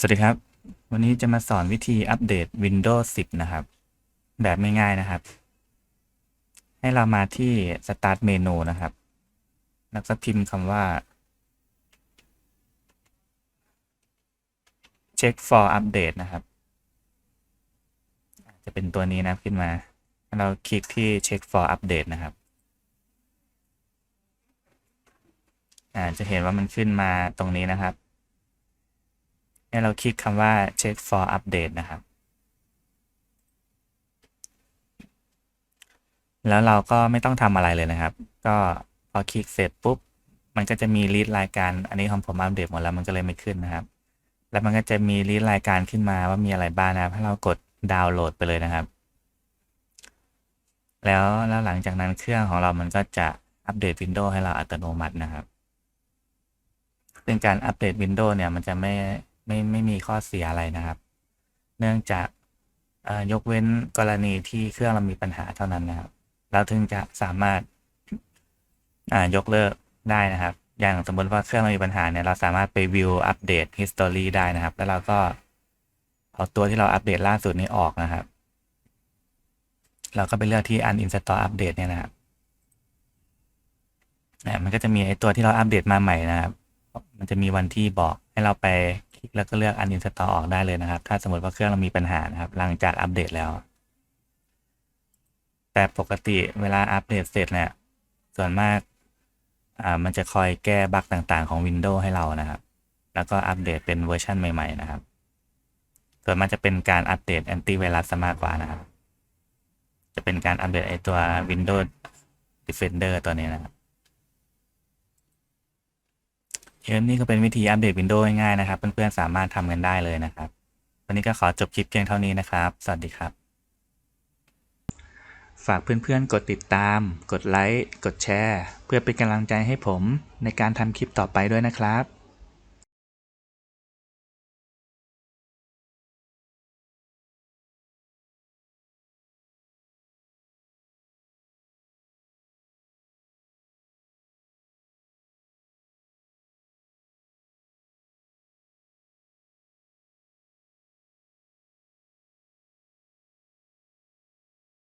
สวัสดีครับ วันนี้จะมาสอนวิธีอัปเดต Windows 10 นะครับ แบบง่ายๆนะครับ ให้เรามาที่ Start Menu นะครับ แล้วก็พิมพ์คำว่า Check for Update นะครับ จะเป็นตัวนี้นะขึ้นมา เราคลิกที่ Check for Update นะครับอ่าจะเห็นว่ามันขึ้นมาตรงนี้นะครับ ให้เราคลิกคำว่า check for update นะครับ แล้วเราก็ไม่ต้องทำอะไรเลยนะครับ ก็พอคลิกเสร็จปุ๊บ มันก็จะมีลิสต์รายการ อันนี้ของผมอัปเดตหมดแล้วมันก็เลยไม่ขึ้นนะครับ แล้วมันก็จะมีลิสต์รายการขึ้นมาว่ามีอะไรบ้างนะครับให้เรากดดาวน์โหลดไปเลยนะครับ แล้วแล้วหลังจากนั้นเครื่องของเรามันก็จะอัปเดต Windows ให้เราอัตโนมัตินะครับซึ่งการอัปเดต Windows เนี่ยมันจะไม่ ไม่ไม่มีข้อเสียอะไรนะครับ เนื่องจากยกเว้นกรณีที่เครื่องเรามีปัญหาเท่านั้นนะครับ เราถึงจะสามารถยกเลิกได้นะครับ อย่างสมมติว่าเครื่องเรามีปัญหาเนี่ยเราสามารถไปวิวอัปเดต history ได้นะครับ แล้วเราก็เอาตัวที่เราอัปเดตล่าสุดนี้ออกนะครับ เราก็ไปเลือกที่ uninstall update เนี่ยนะครับมันก็จะมีไอตัวที่เราอัปเดตมาใหม่นะครับ มันจะมีวันที่บอกให้เราไป คลิกแล้วก็เลือก uninstall ออกได้เลยนะครับ ถ้าสมมติว่าเครื่องเรามีปัญหานะครับ หลังจากอัปเดตแล้ว แต่ปกติเวลาอัปเดตเสร็จเนี่ยส่วนมากอ่ามันจะคอยแก้บั๊กต่างๆของ Windows ให้เรานะครับ แล้วก็อัปเดตเป็นเวอร์ชันใหม่ ๆ นะครับ ส่วนมากจะเป็นการอัปเดตแอนตี้ไวรัสมากกว่านะครับ จะเป็นการอัปเดตไอตัว Windows Defender ตัวนี้นะครับ เอนี่ก็เป็นวิธีอัปเดต Windows ง่ายๆนะครับ เพื่อนๆสามารถทำกันได้เลยนะครับ วันนี้ก็ขอจบคลิปเพียงเท่านี้นะครับ สวัสดีครับ ฝากเพื่อนๆ กดติดตาม กดไลค์ กดแชร์ เพื่อเป็นกำลังใจให้ผมในการทำคลิปต่อไปด้วยนะครับ